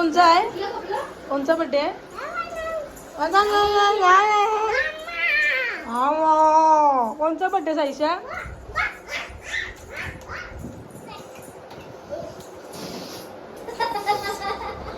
कोणचा आहे? कोणचा बड्डे आहे? कोणचा बड्डे साईशा?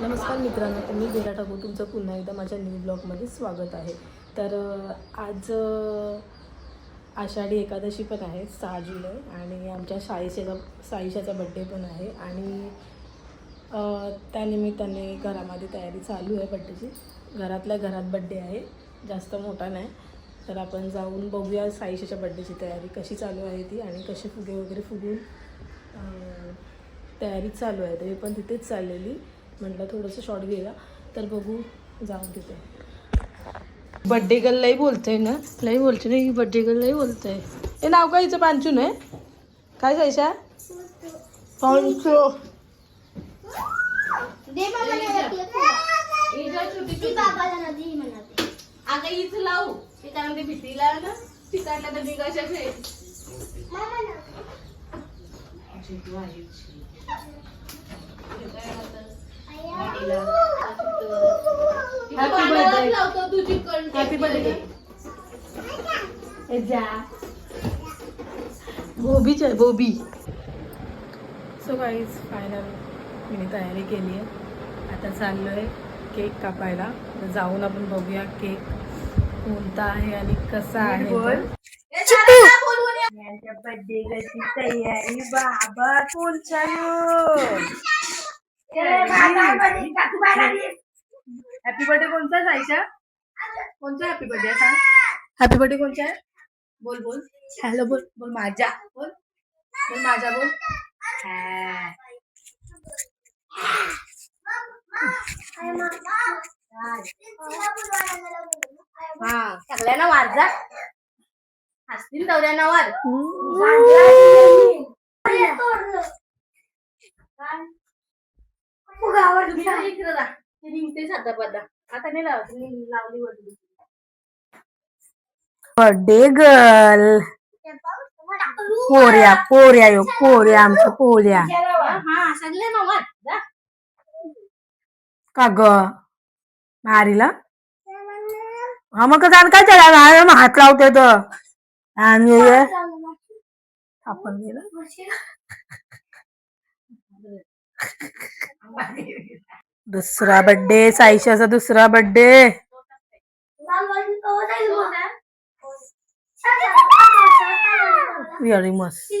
नमस्कार मित्रांनो तुम्ही मी गेला टाकू तुमचं पुन्हा एकदा माझ्या न्यू ब्लॉगमध्ये स्वागत आहे. तर आज आषाढी एकादशी पण आहे सहा जुलै आणि आमच्या साईशाचा साईशाचा बड्डे पण आहे. आणि त्यानिमित्ताने घरामध्ये तयारी चालू आहे बड्डेची. घरातल्या घरात बड्डे आहे. जास्त मोठा नाही. तर आपण जाऊन बघूया साईशाच्या बड्डेची तयारी कशी चालू आहे ती आणि कसे फुगे वगैरे फुगून तयारी चालू आहे. तरी पण तिथेच चाललेली. म्हटलं थोडंसं शॉर्ट घेऊया. तर बघू जाऊन तिथे. बड्डे गर्ललाही लई बोलतंय ना? लई बोलते ना? ही बड्डे गर्ललाही लई बोलतंय. हे नाव काय हिचं? पांचून आहे काय सायशा पांचू. दे बाबा ती बाबाला ना दे म्हणते हीच लावू. ते कारण ते ना? तिकडल्या तर मी कशा मामा ना. लावतो तुझी हॅपी बर्थडे जा. बोबीच आहे बोबी सो काहीच फायनल मी तयारी केली आहे. आता चाललो आहे केक कापायला. तर जाऊन आपण बघूया केक कोणता आहे आणि कसा आहे तो. यांच्या बर्थडे गची तयारी बाबा कोण हॅपी बर्थडे कोणता आहे साईशा कोणता हॅपी बर्थडे आहे सांग. हॅपी बर्थडे कोणता आहे? बोल बोल. हॅलो बोल. बोल माझा बोल. बोल माझा बोल. हा. सगळ्यांना वार जा हसतील दौऱ्यांना वार बर्थडे गर्ल पोऱ्या पोऱ्या यो पोऱ्या आमच्या पोऱ्या. हा जा. का ग? मारीला हा मग काय काय त्याला? मग हात लावते तर आणि हे आपण गेलं. दुसरा बर्थडे साईशाचा दुसरा बर्थडे व्हेरी मस्त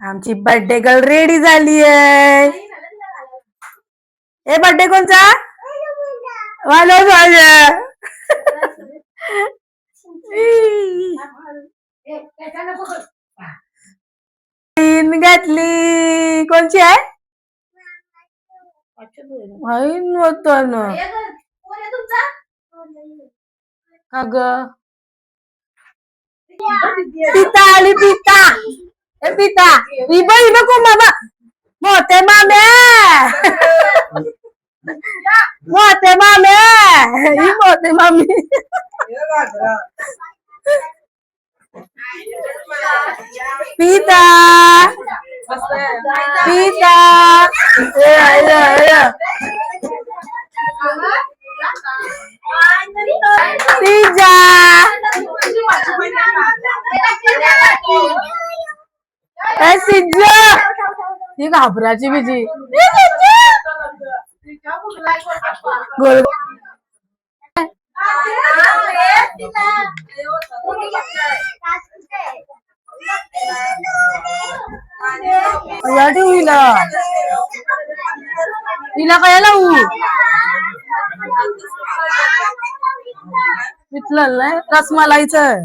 आमची बर्थडे गर्ल रेडी झाली आहे ए बर्थडे कोणचा? वालो माझ्या तीन घातली. कोणची आहे? हाईन नव्हतं ना. का ग पिता आली पिता ए पिता ही बघ ही बघ मामा मोठे मामे मोठे मामे ही मोठे मामी पिता पिता aja. Eh Sinja. Ini kabar aja biji. Ini Sinja. Gol. Ayo dulu. Ila kaya lau. हिला काय लावू पितलं नाही रसमलाईचं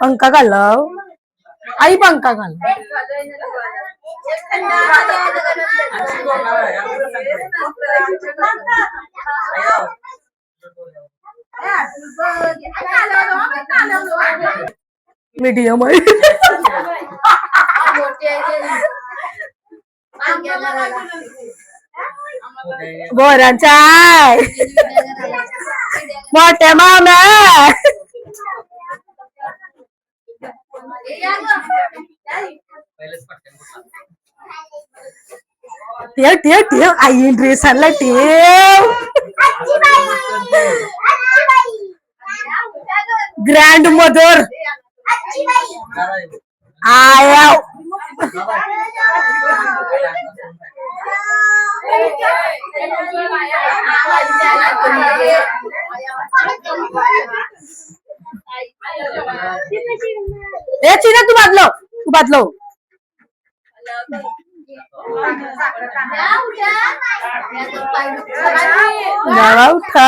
पंखा घालव आई पंखा घालव મીડિયમ હોય બોરણ ચાય મોટે મામા ટીવ ટીવ ટીવ అయ్యింది సర్లే టీవ్ గ్రాండ్ మదర్ मदर आया ए चिना तू बादलो तू बादलो गावा उठा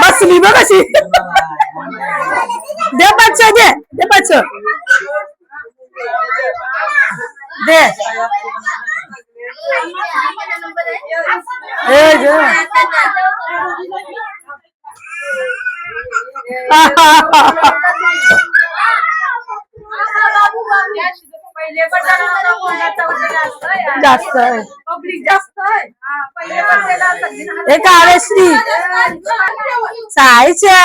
बसली बघ अशी दे बच्च दे दे बच्च दे ए ग जास्त आहे. पब्लिक जास्त आहे. सायच्या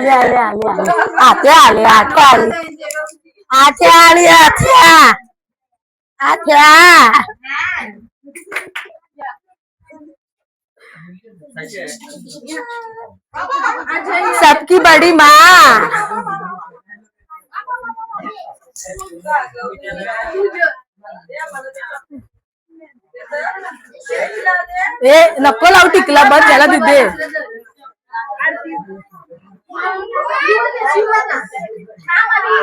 आले आले आले आले. आते आले आते आले. आते आली आत्या आत्या सबकी बड़ी माँ। ए नको लावू टिकला बस त्याला तिथे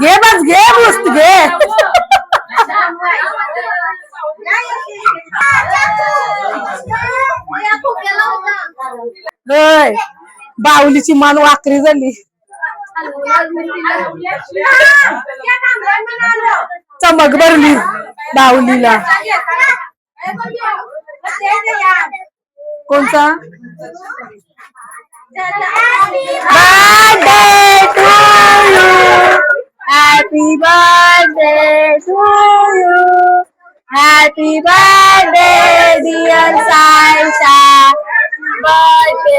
घे बस घे मस्त घे. होय बाहुलीची मान वाकरी झाली. चमक भरली बाहुलीला. कोणचा? Birthday to you happy birthday to you happy birthday dear Saisha birthday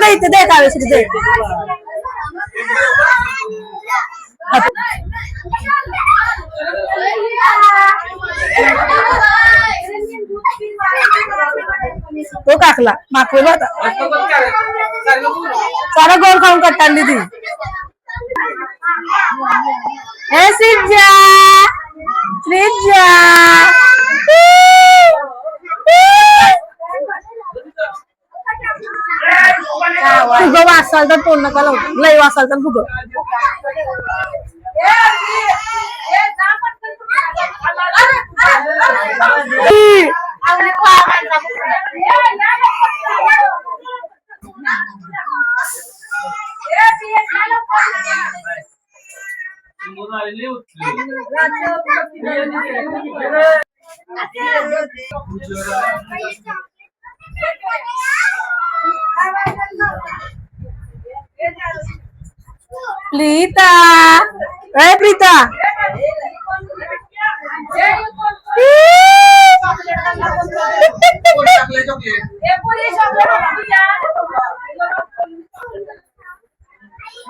दे इथे दे कावेश दे. तो काकला माकवे होता सारा गोल खाऊन कट्टाली ती. हे सिज्जा सिज्जा फुगं वासाल तर तोंड नका लावू लय वासाल तर फुगं Lita, eh Prita.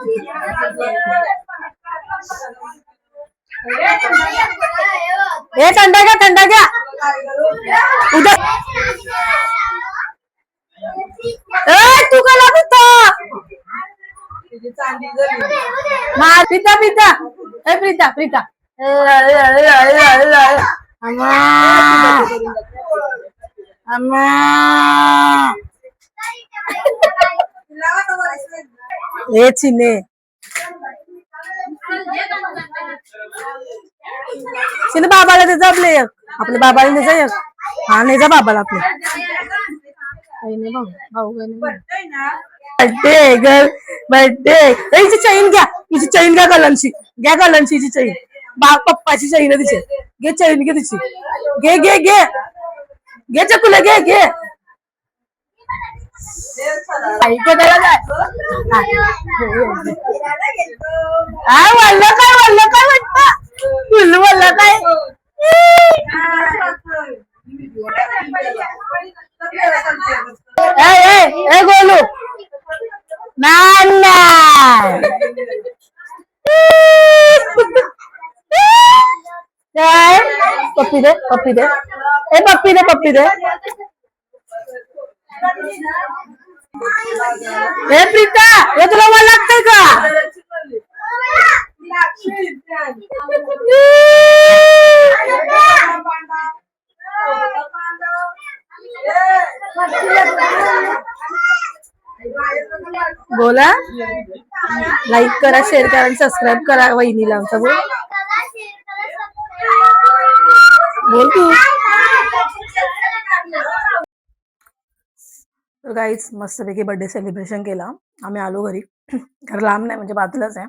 Iya. ए थंडा घ्या थंडा घ्या. उद्या ए तू कला पिता मा पिता पिता ए प्रीता प्रीता. अम्मा. अम्मा. ए चिने. चिने बाबाला ते आपले एक. आपल्या बाबाला त्याचा एक. हा नाही जा बाबाला आपल्या काही नाही भाऊ भाऊ. काही नाही बर्थडे गर्ल बर्थडे हिची चैन घ्या. हिची चैन घ्या कलनची घ्या कलनची हिची चैन. बा पप्पाची चैन आहे तिची. घे चैन घे तिची. घे घे घे. घे चकुला घे घे. ऐकू त्याला काय हा वल्ल काय वल्ल काय वाटत फुल वल्ल काय ए ए ए गोलू नाना काय पप्पी दे पप्पी दे ए पप्पी दे पप्पी दे हे प्रीता हे तुला मला लागतंय का? बोला. लाईक करा शेअर करा आणि सबस्क्राईब करा वहिनीला आमचा बोल. बोल तू. तर काहीच मस्तपैकी बर्थडे सेलिब्रेशन केला. आम्ही आलो घरी. घर लांब नाही म्हणजे बाजूलाच आहे.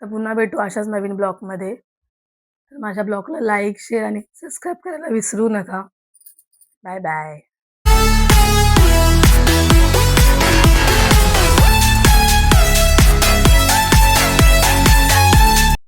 तर पुन्हा भेटू अशाच नवीन ब्लॉगमध्ये तर माझ्या ब्लॉगला लाईक शेअर आणि सबस्क्राईब करायला विसरू नका. Bye bye